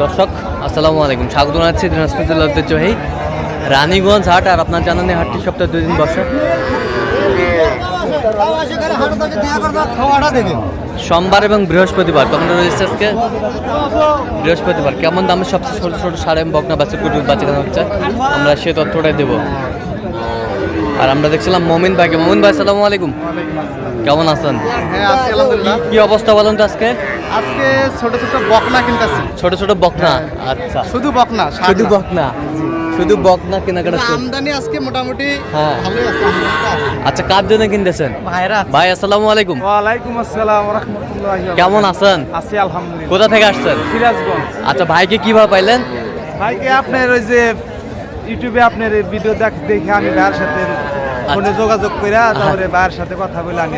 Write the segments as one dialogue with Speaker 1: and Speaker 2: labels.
Speaker 1: দর্শক আসসালামু আলাইকুম। স্বাগত জানাচ্ছি দিনাজপুর ঐতিহ্যবাহী রানীগঞ্জ হাট আর আপনার জানান হাটটি সপ্তাহে দুই দিন বসে। সোমবার এবং বৃহস্পতিবার তখন রয়েছে আজকে বৃহস্পতিবার। কেমন দামে সবচেয়ে ছোট ছোট সাড়ে বকনা বাচ্চা কুটুর বাচ্চা কেনা হচ্ছে? আমরা সে তথ্যটাই দেবো। আর আমরা দেখছিলাম মমিন ভাইকে। মমিন ভাই আসসালামু আলাইকুম। কেমন আছেন?
Speaker 2: হ্যাঁ
Speaker 1: কি অবস্থা বলেন তো আজকে?
Speaker 2: আজকে ছোট ছোট বকনা কিনতেছি।
Speaker 1: ছোট ছোট বকনা? আচ্ছা।
Speaker 2: শুধু বকনা
Speaker 1: শুধু বকনা? শুধু বকনা কেনাকাটা
Speaker 2: আমদানি আজকে মোটামুটি
Speaker 1: হ্যাঁ।
Speaker 2: ভালোই আছে
Speaker 1: আচ্ছা কার জন্য কিনতেছেন?
Speaker 2: ভাইরা
Speaker 1: ভাই আসসালামু আলাইকুম।
Speaker 2: ওয়ালাইকুম আসসালাম রহমতুল্লাহ
Speaker 1: কেমন আছেন?
Speaker 2: আছি আলহামদুলিল্লাহ।
Speaker 1: কোথা থেকে আসছেন?
Speaker 2: সিরাজগঞ্জ।
Speaker 1: আচ্ছা ভাইকে কীভাবে পাইলেন?
Speaker 2: ভাইকে আপনার ওই যে ইউটিউবে আপনার ভিডিও দেখ দেখে আমি ভাইয়ের সাথে ফোনে যোগাযোগ করে তারপরে ভাইয়ের সাথে কথা বলে আমি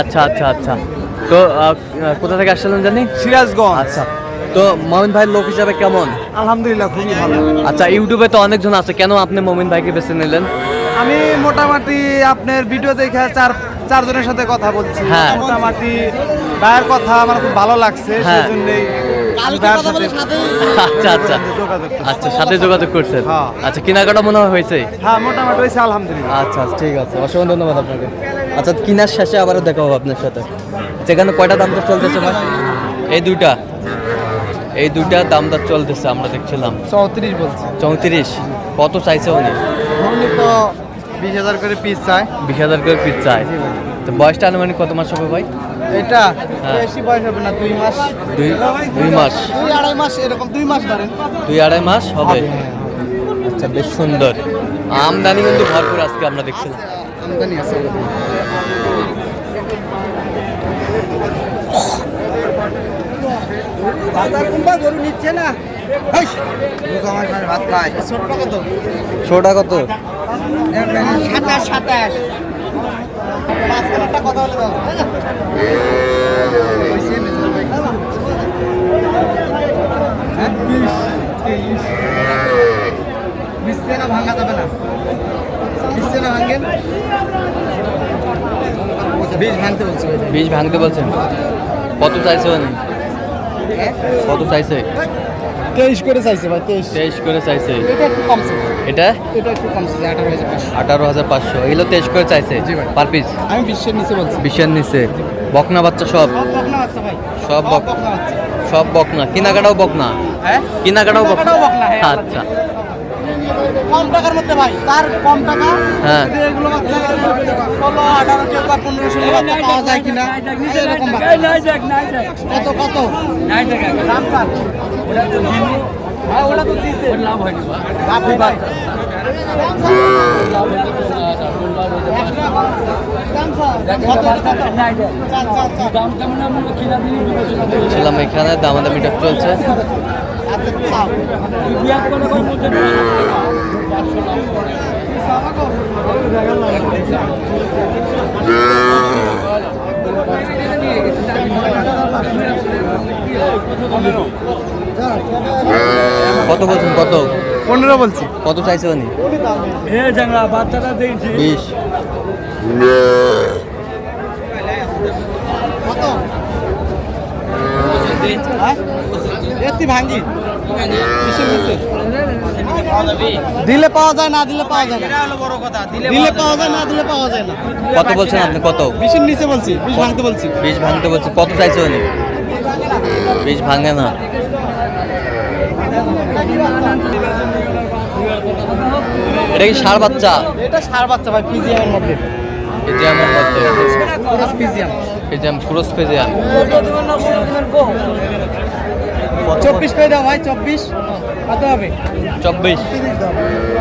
Speaker 1: আচ্ছা আচ্ছা আচ্ছা। তো কোথা থেকে আসছিলেন জানি?
Speaker 2: সিরাজগঞ্জ।
Speaker 1: আচ্ছা। তো মমিন ভাইয়ের লোক হিসাবে কেমন?
Speaker 2: আলহামদুলিল্লাহ খুবই ভালো।
Speaker 1: আচ্ছা ইউটিউবে তো অনেকজন আছে কেন আপনি মমিন ভাইকে বেছে নিলেন?
Speaker 2: আমি মোটামুটি আপনার ভিডিও দেখে চার চারজনের সাথে কথা বলছি।
Speaker 1: হ্যাঁ।
Speaker 2: মোটামুটি ভাইয়ের কথা আমার খুব ভালো লাগছে
Speaker 1: হ্যাঁ।
Speaker 2: সেই জন্যই ভাইয়ের সাথে
Speaker 1: আচ্ছা আচ্ছা। আচ্ছা সাথে যোগাযোগ করছেন।
Speaker 2: হ্যাঁ।
Speaker 1: আচ্ছা কেনাকাটা মনে হয় হয়েছে?
Speaker 2: হ্যাঁ মোটামুটি হয়েছে আলহামদুলিল্লাহ।
Speaker 1: আচ্ছা আচ্ছা, ঠিক আছে। অসংখ্য ধন্যবাদ আপনাকে। আচ্ছা কিনার শেষে আবারও দেখা হবে আপনার সাথে। সেখানে কয়টা দাম দর চলতেছে ভাই? এই দুইটা। এই দুইটা দাম দর চলতেছে আমরা দেখছিলাম।
Speaker 2: চৌত্রিশ বলছে।
Speaker 1: চৌত্রিশ? কত চাইছে উনি?
Speaker 2: উনি তো বিশ হাজার করে পিস চায়।
Speaker 1: বিশ হাজার করে পিস চায়। তো বয়সটা আনুমানিক কত মাস হবে ভাই?
Speaker 2: এটা
Speaker 1: হ্যাঁ।
Speaker 2: বেশি বয়স হবে না দুই মাস।
Speaker 1: দুই দুই মাস।
Speaker 2: দুই আড়াই মাস এরকম দুই মাস ধরেন।
Speaker 1: দুই আড়াই মাস হবে? আচ্ছা বেশ সুন্দর। আমদানি কিন্তু ভরপুর আজকে আমরা দেখছিলাম।
Speaker 2: আমদানি আছে। গরু নিচ্ছে না।
Speaker 1: ছোটা কত?
Speaker 2: সাতাশ সাতাশ। পাঁচ কালারটা কত হলে হ্যাঁ? মিশছে না ভাঙা যাবে না। মিশছে না ভাঙেন বীজ ভাঙতে বলছি।
Speaker 1: বীজ ভাঙতে বলছেন? কত চাইছে উনি? কত চাইছে?
Speaker 2: তেইশ করে চাইছে ভাই তেইশ।
Speaker 1: তেইশ করে চাইছে।
Speaker 2: এটা একটু কমছে
Speaker 1: এটা?
Speaker 2: এটা একটু কমছে আঠারো হাজার পাঁচশো।
Speaker 1: আঠারো হাজার পাঁচশো। এগুলো তেইশ করে চাইছে
Speaker 2: জি
Speaker 1: পার পিস?
Speaker 2: আমি বিশ্বের নিচে বলছি।
Speaker 1: বিশ্বের নিচে। বকনা বাচ্চা সব?
Speaker 2: বকনা বাচ্চা ভাই।
Speaker 1: সব বক
Speaker 2: বকনা
Speaker 1: সব বকনা। কিনাকাটাও বকনা?
Speaker 2: হ্যাঁ।
Speaker 1: কিনাকাটাও বকনা।
Speaker 2: বকনা, হ্যাঁ।
Speaker 1: আচ্ছা।
Speaker 2: কম টাকার মধ্যে ভাই তার কম টাকা।
Speaker 1: হ্যাঁ।
Speaker 2: এগুলো ষোলো আঠারো কেউ বা পনেরো ষোলো বাচ্চা পাওয়া যায় কিনা এরকম কত কত? দাম ওটা তো হয় স্যার।
Speaker 1: ছিলাম এখানে দামাদামিটা চলছে। কত বলছেন? কত?
Speaker 2: পনেরো বলছি।
Speaker 1: কত চাইছে উনি? বাচ্চাটা বিশ
Speaker 2: কত হ্যাঁ? এত্তি ভাঙ্গি কিসের নিচে? দিলে পাওয়া যায় না দিলে পাওয়া যায় না। দিলে পাওয়া যায় না দিলে পাওয়া যায় না।
Speaker 1: কত বলছেন আপনি? কত?
Speaker 2: বিশের নিচে বলছি বিশ ভাঙতে বলছি।
Speaker 1: বিষ ভাঙতে বলছে। কত চাইছে উনি? বিষ ভাঙে না। এটা কি সার বাচ্চা?
Speaker 2: এটা সার বাচ্চা ভাই পিজিএমের মধ্যে।
Speaker 1: পেজিয়ামের মধ্যে।
Speaker 2: পিজিএম
Speaker 1: পেজিয়াম ক্রস পেজিয়াম
Speaker 2: চব্বিশ করে দাও ভাই চব্বিশ। কত হবে?
Speaker 1: চব্বিশ।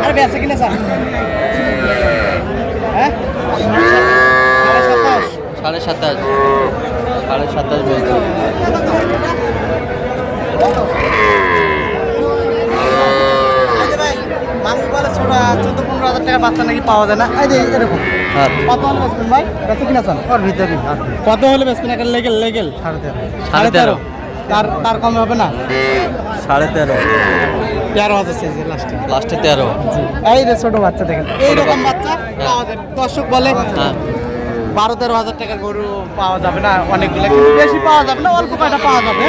Speaker 2: আর বেঁচে কিনা স্যার হ্যাঁ? সাড়ে সাতাশ।
Speaker 1: সাড়ে সাতাশ বলছে
Speaker 2: মানুষ বলে ছোট চোদ্দ পনেরো বাচ্চা নাকি পাওয়া যায় না? এই যে এরকম।
Speaker 1: হ্যাঁ।
Speaker 2: কত হলে বেচবেন ভাই? বেচে কিনা ওর ভিতরে কত হলে বেচবেন একটা লেগেল লেগেল সাড়ে তেরো।
Speaker 1: সাড়ে তেরো।
Speaker 2: তার। তার কমে হবে না?
Speaker 1: সাড়ে তেরো।
Speaker 2: তেরো হাজার চাইছে লাস্টে
Speaker 1: লাস্টে তেরো।
Speaker 2: এই রে ছোট বাচ্চা দেখেন। এইরকম বাচ্চা। পাওয়া যায়। দর্শক বলে
Speaker 1: হ্যাঁ।
Speaker 2: বারো তেরো হাজার টাকার গরু পাওয়া যাবে না অনেকগুলো কিন্তু বেশি পাওয়া যাবে না অল্প কয়টা পাওয়া যাবে।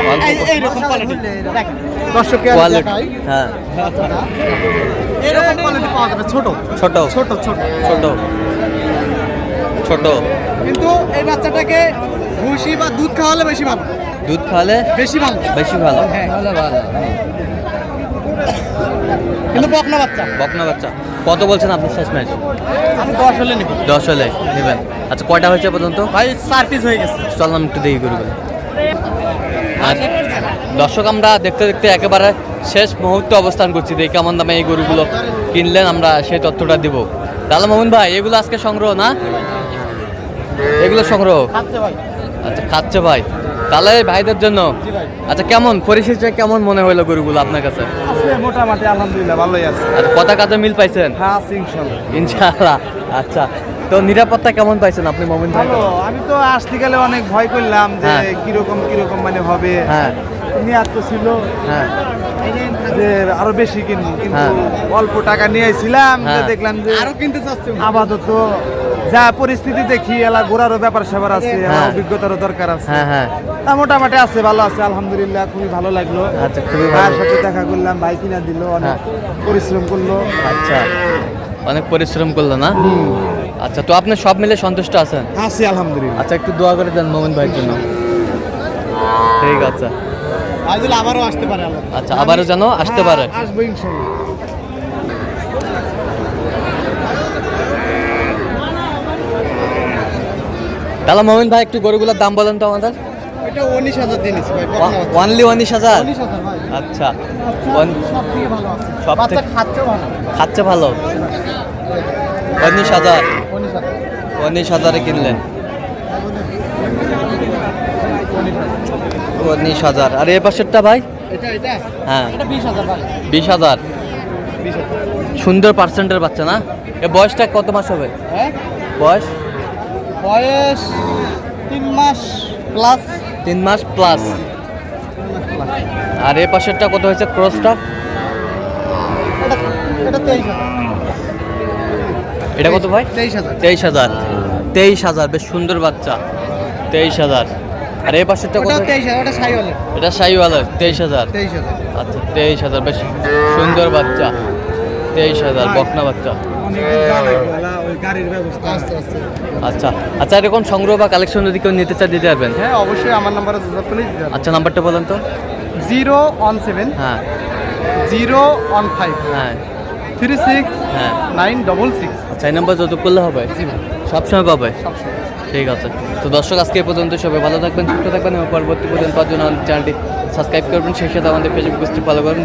Speaker 2: এইরকম কোয়ালিটি দেখেন। দর্শককে আমি
Speaker 1: কোয়ালিটি
Speaker 2: দেখাই।
Speaker 1: হ্যাঁ।
Speaker 2: এরকম কোয়ালিটি পাওয়া যাবে ছোট।
Speaker 1: ছোট।
Speaker 2: ছোট ছোট।
Speaker 1: ছোট। ছোট।
Speaker 2: কিন্তু এই বাচ্চাটাকে ভুসি বা দুধ খাওয়ালে বেশি ভালো।
Speaker 1: দুধ খাওয়ালে
Speaker 2: বেশি ভালো।
Speaker 1: বেশি ভালো।
Speaker 2: হ্যাঁ। কিন্তু বকনা বাচ্চা।
Speaker 1: বকনা বাচ্চা। কত বলছেন আপনি শেষ ম্যাচ
Speaker 2: আমি দশ হলে নিবি।
Speaker 1: দশ হলে নেবেন। আচ্ছা কয়টা হয়েছে পর্যন্ত?
Speaker 2: ভাই চার পিস হয়ে গেছে।
Speaker 1: চললাম একটু দেখি করবে আর দর্শক আমরা দেখতে দেখতে একেবারে শেষ মুহূর্তে অবস্থান করছি। দেখি কেমন দামে এই গরুগুলো কিনলেন আমরা সেই তথ্যটা দিব। তাহলে মোহন ভাই এগুলো আজকে সংগ্রহ না? এগুলো সংগ্রহ? আচ্ছা খাচ্ছে ভাই। তাহলে ভাইদের জন্য আচ্ছা কেমন পরিশেষে কেমন মনে হলো গরুগুলো আপনার কাছে?
Speaker 2: মোটামুটি আলহামদুলিল্লাহ ভালোই আছে।
Speaker 1: আচ্ছা কথা কাজে মিল পাইছেন?
Speaker 2: হ্যাঁ ইনশাল্লাহ
Speaker 1: ইনশাআল্লাহ। আচ্ছা। তো নিরাপত্তা কেমন পাইছেন আপনি মোমিন ভাই?
Speaker 2: আমি তো আসতে গেলে অনেক ভয় করলাম যে
Speaker 1: হ্যাঁ।
Speaker 2: কীরকম কীরকম মানে হবে।
Speaker 1: হ্যাঁ।
Speaker 2: মেয়াদ তো ছিল
Speaker 1: হ্যাঁ।
Speaker 2: যে আরও বেশি কিনবো কিন্তু
Speaker 1: হ্যাঁ।
Speaker 2: অল্প টাকা নিয়েছিলাম যে
Speaker 1: হ্যাঁ।
Speaker 2: দেখলাম যে আরও কিনতে চাচ্ছি? আপাতত যা পরিস্থিতি দেখি এলা ঘোরারও ব্যাপার স্যাপার আছে
Speaker 1: হ্যাঁ।
Speaker 2: অভিজ্ঞতারও দরকার আছে।
Speaker 1: হ্যাঁ হ্যাঁ।
Speaker 2: তা মোটামুটি আছে ভালো আছে আলহামদুলিল্লাহ খুবই ভালো লাগল।
Speaker 1: আচ্ছা, খুবই
Speaker 2: ভাইয়ের সাথে দেখা করলাম ভাই কিনা দিল অনেক। পরিশ্রম করল।
Speaker 1: আচ্ছা অনেক পরিশ্রম করল না? আচ্ছা তো আপনি সব মিলে সন্তুষ্ট আছেন?
Speaker 2: আছি আলহামদুলিল্লাহ।
Speaker 1: আচ্ছা একটু দোয়া করে দেন মোমিন ভাইয়ের জন্য। ঠিক আছে।
Speaker 2: আজকে আবারও আসতে পারে
Speaker 1: আচ্ছা, আবারও যেন আসতে পারে।
Speaker 2: হ্যাঁ, আসব ইনশাল্লাহ।
Speaker 1: তাহলে মোমিন ভাই একটু গরুগুলোর দাম বলেন তো আমাদের।
Speaker 2: এটা উনিশ হাজার দিন
Speaker 1: ওয়ানলি উনিশ হাজার? আচ্ছা।
Speaker 2: সব
Speaker 1: খাচ্ছে ভালো। উনিশ হাজার।
Speaker 2: উনিশ হাজারে
Speaker 1: কিনলেন। উনিশ হাজার। আর এ পাশেরটা ভাই? হ্যাঁ।
Speaker 2: বিশ হাজার
Speaker 1: সুন্দর পার্সেন্টের বাচ্চা না? এ বয়সটা কত মাস হবে?
Speaker 2: হ্যাঁ?
Speaker 1: বয়স?
Speaker 2: বয়স তিন মাস প্লাস
Speaker 1: তিন মাস প্লাস আর এ পাশেরটা কত হয়েছে ক্রসটা?
Speaker 2: এটা
Speaker 1: কত ভাই?
Speaker 2: তেইশ হাজার।
Speaker 1: তেইশ হাজার। তেইশ হাজার বেশ সুন্দর বাচ্চা। তেইশ হাজার। আর এই পাশেরটা কত?
Speaker 2: ওটা হলে
Speaker 1: এটা সাইওয়ালার তেইশ হাজার।
Speaker 2: তেইশ হাজার।
Speaker 1: আচ্ছা তেইশ হাজার বেশ সুন্দর বাচ্চা। তেইশ হাজার বকনা বাচ্চা।
Speaker 2: আস্তে
Speaker 1: আচ্ছা আচ্ছা। এরকম সংগ্রহ বা কালেকশন যদি কেউ নিতে চায় দিতে পারবেন?
Speaker 2: হ্যাঁ অবশ্যই আমার নাম্বারে যোগাযোগ
Speaker 1: আচ্ছা নাম্বারটা বলেন তো।
Speaker 2: জিরো ওয়ান সেভেন
Speaker 1: হ্যাঁ।
Speaker 2: জিরো ওয়ান ফাইভ
Speaker 1: হ্যাঁ।
Speaker 2: থ্রি সিক্স
Speaker 1: হ্যাঁ।
Speaker 2: Nine double six.
Speaker 1: আচ্ছা এই নাম্বার যত করলে হবে?
Speaker 2: জি
Speaker 1: সবসময় পাবে? ঠিক আছে। তো দর্শক আজকে এই পর্যন্ত সবাই ভালো থাকবেন সুস্থ থাকবেন এবং পরবর্তী পর্যন্ত পাঁচজন জন্য চ্যানেলটি সাবস্ক্রাইব করবেন। সেই সাথে আমাদের ফেসবুক পেজটি ফলো করবেন।